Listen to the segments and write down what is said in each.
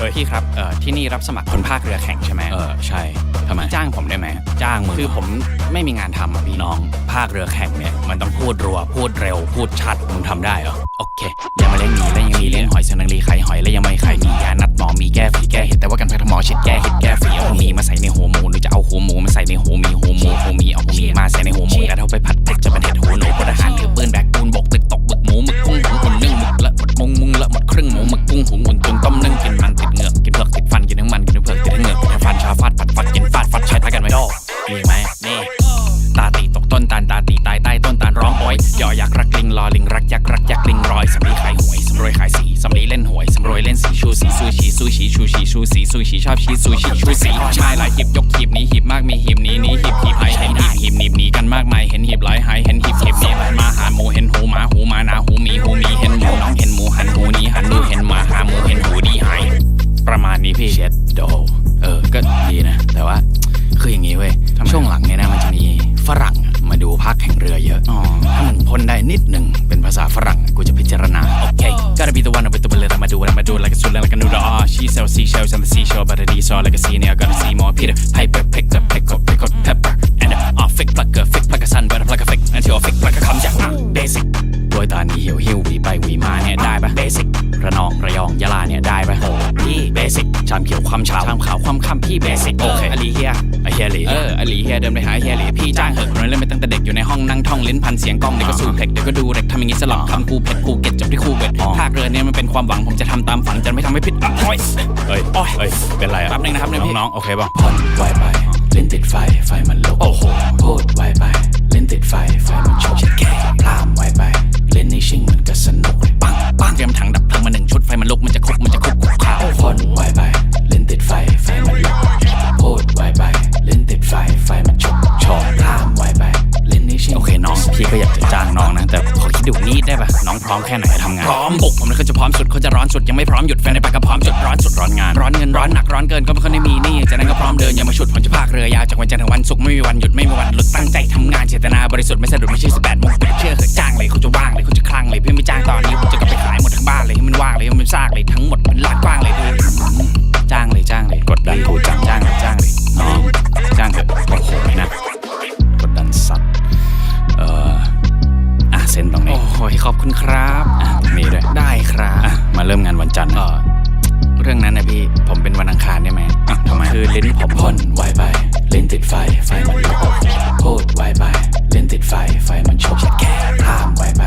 เออพี่ครับเออที่นี่รับสมัครคนภาคเรือแข่งใช่ไหมเออใช่ทำไมจ้างผมได้ไหมจ้างมึงคือผมไม่มีงานทำอะพี่น้อง ภาคเรือแข่งเนี่ยมันต้องพูดรัวพูดเร็วพูดชัดมึงทำได้เหรอโอเคอย่ามาเล่นหมีแล้วยังมีเล่นหอยสนังรีไข่หอยแล้วยังไม่ไข่มียานัดหมอมีแก้ฝีแก้เห็ดแต่ว่ากันแพทย์หมอชิดแก้เห็ด มีไหมนี่ตาตีตกต้นตาลตาตีตายใต้ต้นตาลร้องโอยยอยักรักลิงรอลิงรักยักรักยักกลิงรอยสำลีขายหวยสำรวยขายสีสำลีเล่นหวยสำรวยเล่นสีชูสีซูชีซูชีชูชีชูสีซูชีชอบชีซูชีชูสีชายหลายหีบยกหีบนี้หีบมากมีหีบนี้นี้หีบหีบหายเห็นหีบหีบหนีบหนีกันมากมายเห็นหีบหล ช่วงหลังเนี่ยนะมันจะมีฝรั่งอะมาดูภาคแข่งเรือเยอะอ๋อถ้ามึงพ่นได้นิดหนึ่งเป็นภาษาฝรั่งกูจะพิจารณา โอเค gotta be the one with the bullet I'ma do it I'ma do it like a soul like a noodle ah she sells seashells on the seashore but it is all like a sea now gotta see more Peter Piper picked up pickle pickled pepper and a fake like a fake like a sun but like a fake until a fake like a คำจาก basic โดยตานีเหี่ยวหิ้วหวีไปหวีมาเนี่ยได้ปะ basic ระนองระยองยะลาเนี่ยได้ปะโอ้พี่ basic ชามเขียวความเช้าชามขาวความค่ำพี่ basic โอเคอลีเฮียไอ เฮียหลีเอออลีเฮียเดินไปหาเฮียหลีพี่จ้างเหอะคนนั้นเล่นมาตั้งแต่เด็กอยู่ในห้องนั่งท่องลิ้นพันเสียงกล้องเดี๋ยวก็สูบเพล็กเดี๋ยวก็ดูเด็กทำอย่างนี้สลับคำกูเผ็ดกูเก็ตจบที่คูเบ็ดภาคเรือเนี่ยมันเป็นความหวังผมจะทำตามฝันจะไม่ทำให้ผิดโอ้ยเฮ้ยโอ้ยเฮ้ยเป็นไรอะแป๊บนึงนะครับเนี่ยพี่น้องๆโอเคป่ะผ่อนไวไปเล่นติดไฟไฟมันลุกโอ้โหพูดไวไปเล่น นิดได้ปะน้องพร้อมแค่ไหนทำงาน พร้อมบุกผมเลยเขาจะพร้อมสุดเขาจะร้อนสุดยังไม่พร้อมหยุดแฟนในปากก็พร้อมจุดร้อนสุดร้อนงานร้อนเงินร้อนหนักร้อนเกินก็ไม่ค่อยได้มีหนี่จากนั้นก็พร้อมเดินอย่ามาฉุดผมจะพากเรือยาวจากวันจันทร์ถึงวันศุกร์ไม่มีวันหยุดไม่มีวันหลุดตั้งใจทำงานเจตนาบริสุทธิ์ไม่สะดุดไม่ใช่สิบแปดโมงเชื่อเหอะจ้างเลยเขาจะว่างเลยเขาจะคลั่งเลยพี่ไม่จ้างตอนนี้ผมจะกลับไปขายหมดทั้งบ้านเลยให้มันว่างเลยให้มันซากเลยทั้งหมดมันลาดกว้างเลยดูจ้างเลยจ้างเลยกดดันกูจังจ้างเลยจ้างเลย อ้ยขอบคุณครับอะมีด้วยได้ครับอะมาเริ่มงานวันจันทร์เออเรื่องนั้นนะพี่ผมเป็นวันอังคารได้ไหมอะทำไมคือลิ้นผมพ่นไวไปเล่นติดไฟไฟมันลุกพูดไวไปเล่นติดไฟไฟมันชกแค่พลามไวไป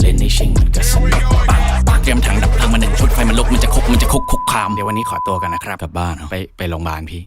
เล่นในชิงมันก็สนุกปังปากเตรียมถังดับเพลิงมาหนึ่งชุดไฟมันลุกมันจะคุกมันจะคุกคุกคามเดี๋ยววันนี้ขอตัวกันนะครับกลับบ้านเหรอไปไปโรงพยาบาลพี่